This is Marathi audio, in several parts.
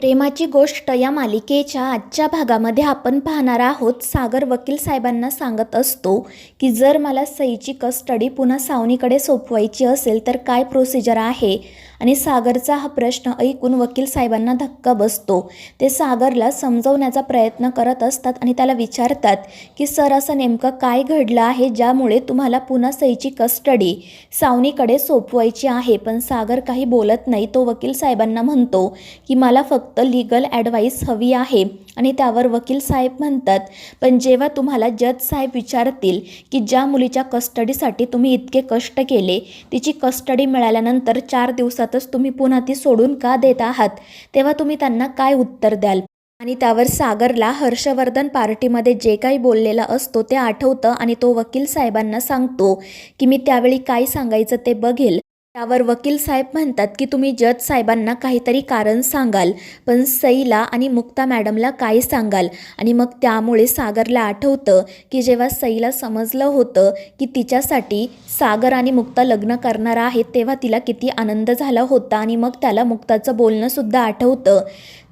प्रेमाची गोष्ट या मालिकेच्या आजच्या भागामध्ये आपण पाहणार आहोत. सागर वकील साहेबांना सांगत असतो की जर मला सईची कस्टडी पुन्हा सावनीकडे सोपवायची असेल तर काय प्रोसिजर आहे? आणि सागरचा हा प्रश्न ऐकून वकील साहेबांना धक्का बसतो. ते सागरला समजवण्याचा प्रयत्न करत असतात आणि त्याला विचारतात की सर असं नेमकं काय घडलं आहे ज्यामुळे तुम्हाला पुन्हा सईची कस्टडी सावनीकडे सोपवायची आहे? पण सागर काही बोलत नाही. तो वकील साहेबांना म्हणतो की मला फक्त लिगल ॲडवाईस हवी आहे. आणि त्यावर वकील साहेब म्हणतात पण जेव्हा तुम्हाला जज साहेब विचारतील की ज्या मुलीच्या कस्टडीसाठी तुम्ही इतके कष्ट केले तिची कस्टडी मिळाल्यानंतर चार दिवसात दिवसातच तुम्ही पुन्हा ती सोडून का देत आहात? तेव्हा तुम्ही त्यांना काय उत्तर द्याल? आणि त्यावर सागरला हर्षवर्धन पार्टीमध्ये जे काही बोललेला असतो ते आठवतं आणि तो वकील साहेबांना सांगतो की मी त्यावेळी काय सांगायचं ते बघेल. त्यावर वकील साहेब म्हणतात की तुम्ही जज साहेबांना काहीतरी कारण सांगाल पण सईला आणि मुक्ता मॅडमला काय सांगाल? आणि मग त्यामुळे सागरला आठवतं की जेव्हा सईला समजलं होतं की तिच्यासाठी सागर आणि मुक्ता लग्न करणार आहेत तेव्हा तिला किती आनंद झाला होता आणि मग त्याला मुक्ताचं बोलणंसुद्धा आठवतं.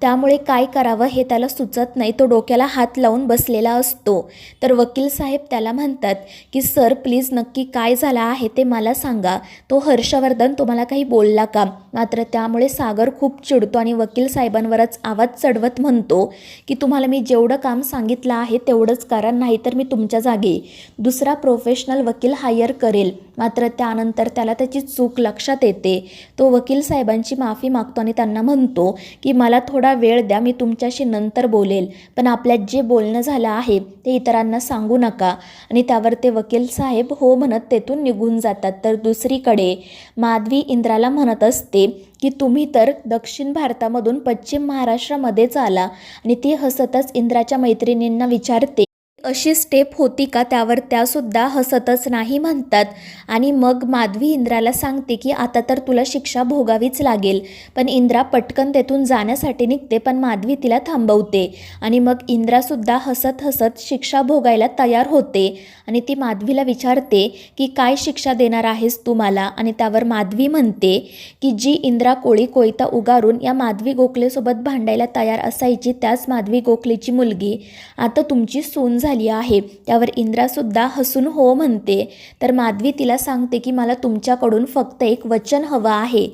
त्यामुळे काय करावं हे त्याला सुचत नाही. तो डोक्याला हात लावून बसलेला असतो. तर वकील साहेब त्याला म्हणतात की सर प्लीज नक्की काय झालं आहे ते मला सांगा. तो हर्षवर्धन तुम्हाला काही बोलला का? मात्र त्यामुळे सागर खूप चिडतो आणि वकील साहेबांवरच आवाज चढवत म्हणतो की तुम्हाला मी जेवढं काम सांगितलं आहे तेवढंच करा नाहीतर मी तुमच्या जागी दुसरा प्रोफेशनल वकील हायर करेल. मात्र त्यानंतर त्याला त्याची चूक लक्षात येते. तो वकील साहेबांची माफी मागतो आणि त्यांना म्हणतो की मला थोडा वेळ द्या मी तुमच्याशी नंतर बोलेल. पण आपल्यात जे बोलणं झालं आहे ते इतरांना सांगू नका. आणि त्यावर ते वकील साहेब हो म्हणत तेथून निघून जातात. तर दुसरीकडे माधवी इंद्राला म्हणत असते की तुम्ही तर दक्षिण भारतामधून पश्चिम महाराष्ट्रामध्येच आला. आणि ती हसतच इंद्राच्या मैत्रिणींना विचारते अशी स्टेप होती का त्यावर त्यासुद्धा हसतच नाही म्हणतात. आणि मग माधवी इंद्राला सांगते की आता तर तुला शिक्षा भोगावीच लागेल. पण इंद्रा पटकन तेथून जाण्यासाठी निघते पण माधवी तिला थांबवते. आणि मग इंद्रासुद्धा हसत हसत शिक्षा भोगायला तयार होते. आणि ती माधवीला विचारते की काय शिक्षा देणार आहेस तू मला? आणि त्यावर माधवी म्हणते की जी इंद्रा कोळी कोयता उगारून या माधवी गोखलेसोबत भांडायला तयार असायची त्याच माधवी गोखलेची मुलगी. आता तुमची सून झाली आहे. त्यावर इंद्रासुद्धा हसून हो म्हणते. तर माधवी तिला सांगते की मला तुमच्याकडून फक्त एक वचन हवं आहे.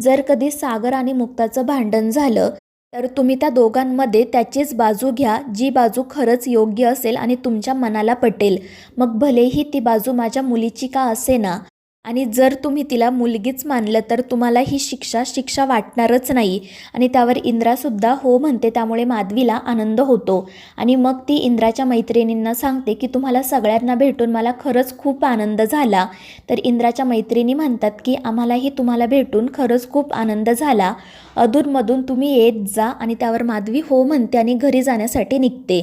जर कधी सागर आणि मुक्ताचं भांडण झालं तर तुम्ही त्या दोघांमध्ये त्याचीच बाजू घ्या. जी बाजू खरंच योग्य असेल आणि तुमच्या मनाला पटेल. मग भलेही ती बाजू माझ्या मुलीची का असे ना आणि जर तुम्ही तिला मुलगीच मानलं तर तुम्हाला ही शिक्षा शिक्षा वाटणारच नाही. आणि त्यावर इंद्रासुद्धा हो म्हणते त्यामुळे माधवीला आनंद होतो. आणि मग ती इंद्राच्या मैत्रिणींना सांगते की तुम्हाला सगळ्यांना भेटून मला खरंच खूप आनंद झाला. तर इंद्राच्या मैत्रिणी म्हणतात की आम्हालाही तुम्हाला भेटून खरंच खूप आनंद झाला. अधूनमधून तुम्ही येत जा. आणि त्यावर माधवी हो म्हणते आणि घरी जाण्यासाठी निघते.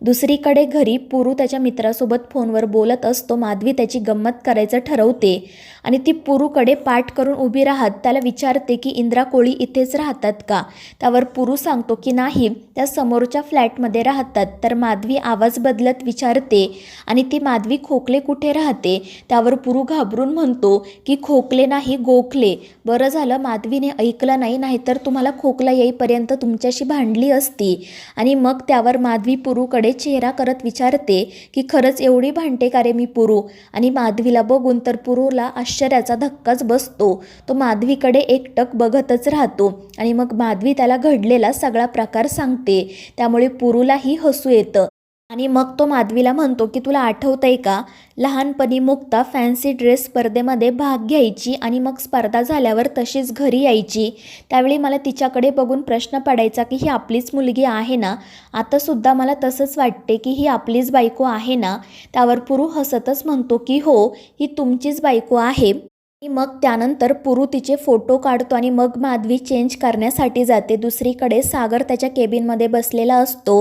दुसरीकडे घरी पुरू त्याच्या मित्रासोबत फोनवर बोलत असतो. माधवी त्याची गंमत करायचं ठरवते आणि ती पुरूकडे पाठ करून उभी राहत त्याला विचारते की इंद्रा कोळी इथेच राहतात का? त्यावर पुरू सांगतो की नाही त्या समोरच्या फ्लॅटमध्ये राहतात. तर माधवी आवाज बदलत विचारते आणि ती माधवी खोकले कुठे राहते? त्यावर पुरू घाबरून म्हणतो की खोकले नाही गोखले. बरं झालं माधवीने ऐकलं नाही नाहीतर तुम्हाला खोकला येईपर्यंत तुमच्याशी भांडली असती. आणि मग त्यावर माधवी पुरूकडे चेहरा करत विचारते की खरंच एवढी भांडते का रे मी पुरू? आणि माधवीला बघून तर पुरूला आश्चर्याचा धक्काच बसतो. तो माधवीकडे एकटक बघतच राहतो आणि मग माधवी त्याला घडलेला सगळा प्रकार सांगते. त्यामुळे पुरूलाही हसू येतं. आणि मग तो माधवीला म्हणतो की तुला आठवतंय का? लहानपणी मुक्ता फॅन्सी ड्रेस स्पर्धेमध्ये भाग घ्यायची आणि मग स्पर्धा झाल्यावर तशीच घरी यायची. त्यावेळी मला तिच्याकडे बघून प्रश्न पडायचा की ही आपलीच मुलगी आहे ना? आतासुद्धा मला तसंच वाटते की ही आपलीच बायको आहे ना? त्यावर पुरू हसतच म्हणतो की हो ही तुमचीच बायको आहे. आणि मग त्यानंतर पुरू तिचे फोटो काढतो आणि मग माधवी चेंज करण्यासाठी जाते. दुसरीकडे सागर त्याच्या केबिनमध्ये बसलेला असतो.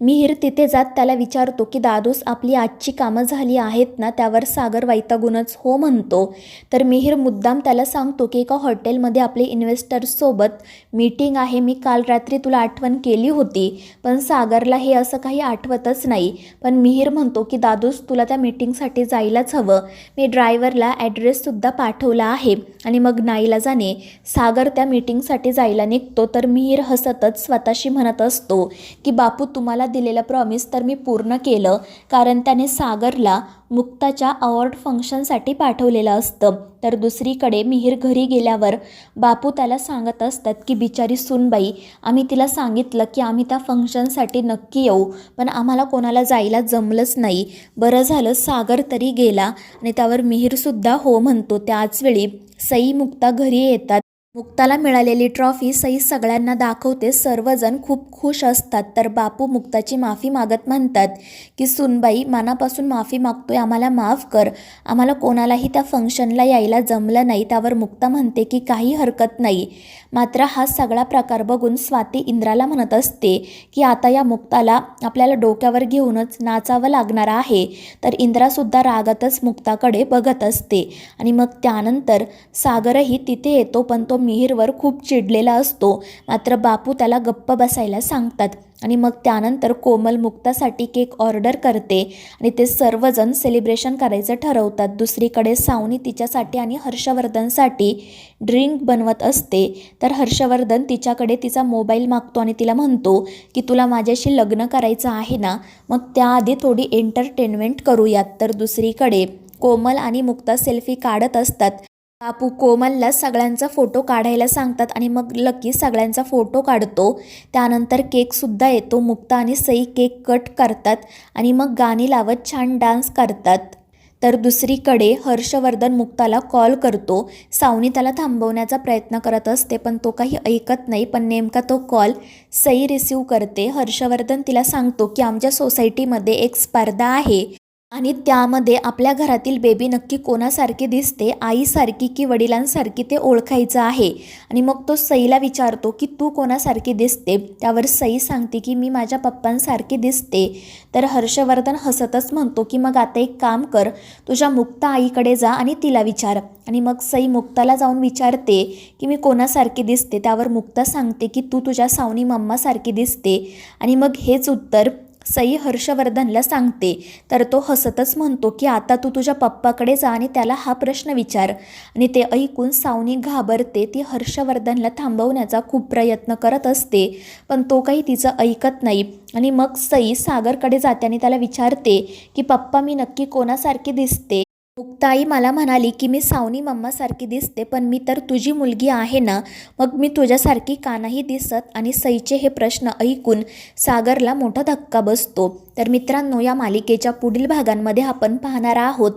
मिहीर तिथे जात त्याला विचारतो की दादूस आपली आजची कामं झाली आहेत ना? त्यावर सागर वैतागूनच हो म्हणतो. तर मिहीर मुद्दाम त्याला सांगतो की एका हॉटेलमध्ये आपले इन्व्हेस्टर्ससोबत मीटिंग आहे. मी काल रात्री तुला आठवण केली होती पण सागरला हे असं काही आठवतच नाही. पण मिहीर म्हणतो की दादूस तुला त्या मीटिंगसाठी जायलाच हवं. मी ड्रायव्हरला ॲड्रेससुद्धा पाठव पाठवला आहे आणि मग नाईलाजाने सागर त्या मीटिंगसाठी जायला निघतो तर मिहीर हसतच स्वतःशी म्हणत असतो की बापू तुम्हाला दिलेलं प्रॉमिस तर मी पूर्ण केलं कारण त्याने सागरला मुक्ताच्या अवॉर्ड फंक्शनसाठी पाठवलेलं असतं. तर दुसरीकडे मिहीर घरी गेल्यावर बापू त्याला सांगत असतात की बिचारी सुनबाई आम्ही तिला सांगितलं की आम्ही त्या फंक्शनसाठी नक्की येऊ पण आम्हाला कोणाला जायला जमलंच नाही. बरं झालं सागर तरी गेला आणि त्यावर मिहीरसुद्धा हो म्हणतो. त्याचवेळी सई मुक्ता घरी येतात. मुक्ताला मिळालेली ट्रॉफी सई सगळ्यांना दाखवते. सर्वजण खूप खुश असतात. तर बापू मुक्ताची माफी मागत म्हणतात की सुनबाई मनापासून माफी मागतोय आम्हाला माफ कर. आम्हाला कोणालाही त्या फंक्शनला यायला जमलं नाही. त्यावर मुक्ता म्हणते की काही हरकत नाही. मात्र हा सगळा प्रकार बघून स्वाती इंद्राला म्हणत असते की आता या मुक्ताला आपल्याला डोक्यावर घेऊनच नाचावं लागणार आहे तर इंद्रासुद्धा रागातच मुक्ताकडे बघत असते. आणि मग त्यानंतर सागरही तिथे येतो पण तो मिहीरवर खूप चिडलेला असतो. मात्र बापू त्याला गप्प बसायला सांगतात आणि मग त्यानंतर कोमल मुक्तासाठी केक ऑर्डर करते आणि ते सर्वजण सेलिब्रेशन करायचं ठरवतात. दुसरीकडे सावनी तिच्यासाठी आणि हर्षवर्धनसाठी ड्रिंक बनवत असते. तर हर्षवर्धन तिच्याकडे तिचा मोबाईल मागतो आणि तिला म्हणतो की तुला माझ्याशी लग्न करायचं आहे ना? मग त्याआधी थोडी एंटरटेनमेंट करूयात. तर दुसरीकडे कोमल आणि मुक्ता सेल्फी काढत असतात. बापू कोमलला सगळ्यांचा फोटो काढायला सांगतात आणि मग लकी सगळ्यांचा फोटो काढतो. त्यानंतर केकसुद्धा येतो. मुक्ता आणि सई केक कट करतात आणि मग गाणी लावत छान डान्स करतात. तर दुसरीकडे हर्षवर्धन मुक्ताला कॉल करतो. सावनी त्याला थांबवण्याचा प्रयत्न करत असते पण तो काही ऐकत नाही. पण नेमका तो कॉल सई रिसीव करते. हर्षवर्धन तिला सांगतो की आमच्या सोसायटीमध्ये एक स्पर्धा आहे. आणि त्यामध्ये आपल्या घरातील बेबी नक्की कोणासारखी दिसते? आईसारखी की वडिलांसारखी ते ओळखायचं आहे? आणि मग तो सईला विचारतो की तू कोणासारखी दिसते? त्यावर सई सांगते की मी माझ्या पप्पांसारखी दिसते. तर हर्षवर्धन हसतच म्हणतो की मग आता एक काम कर तुझ्या मुक्ता आईकडे जा आणि तिला विचार. आणि मग सई मुक्ताला जाऊन विचारते की मी कोणासारखी दिसते? त्यावर मुक्ता सांगते की तू तुझ्या सावनी मम्मासारखी दिसते. आणि मग हेच उत्तर सई हर्षवर्धनला सांगते तर तो हसतच म्हणतो की आता तू तुझ्या पप्पाकडे जा आणि त्याला हा प्रश्न विचार. आणि ते ऐकून सावनी घाबरते ती हर्षवर्धनला थांबवण्याचा खूप प्रयत्न करत असते पण तो काही तिचं ऐकत नाही. आणि मग सई सागरकडे जाते आणि त्याला विचारते की पप्पा मी नक्की कोणासारखी दिसते? मुक्ताई मला म्हणाली की मी सावनी मम्मासारखी दिसते पण मी तर तुझी मुलगी आहे ना? मग मी तुझ्यासारखी का नाही दिसत? आणि सईचे हे प्रश्न ऐकून सागरला मोठा धक्का बसतो. तर मित्रांनो या मालिकेच्या पुढील भागांमध्ये आपण पाहणार आहोत.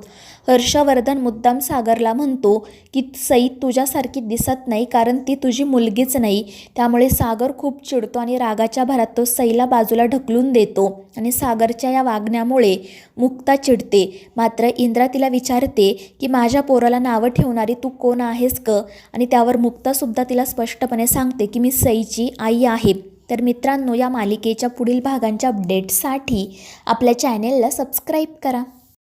हर्षवर्धन मुद्दाम सागरला म्हणतो की सई तुझ्यासारखी दिसत नाही कारण ती तुझी मुलगीच नाही. त्यामुळे सागर खूप चिडतो आणि रागाच्या भरात तो सईला बाजूला ढकलून देतो आणि सागरच्या या वागण्यामुळे मुक्ता चिडते. मात्र इंद्रा तिला विचारते की माझ्या पोराला नावं ठेवणारी तू कोण आहेस क आणि त्यावर मुक्तासुद्धा तिला स्पष्टपणे सांगते की मी सईची आई आहे. तर मित्रांनो या मालिकेच्या पुढील भागांच्या अपडेटसाठी आपल्या चॅनेलला सबस्क्राईब करा.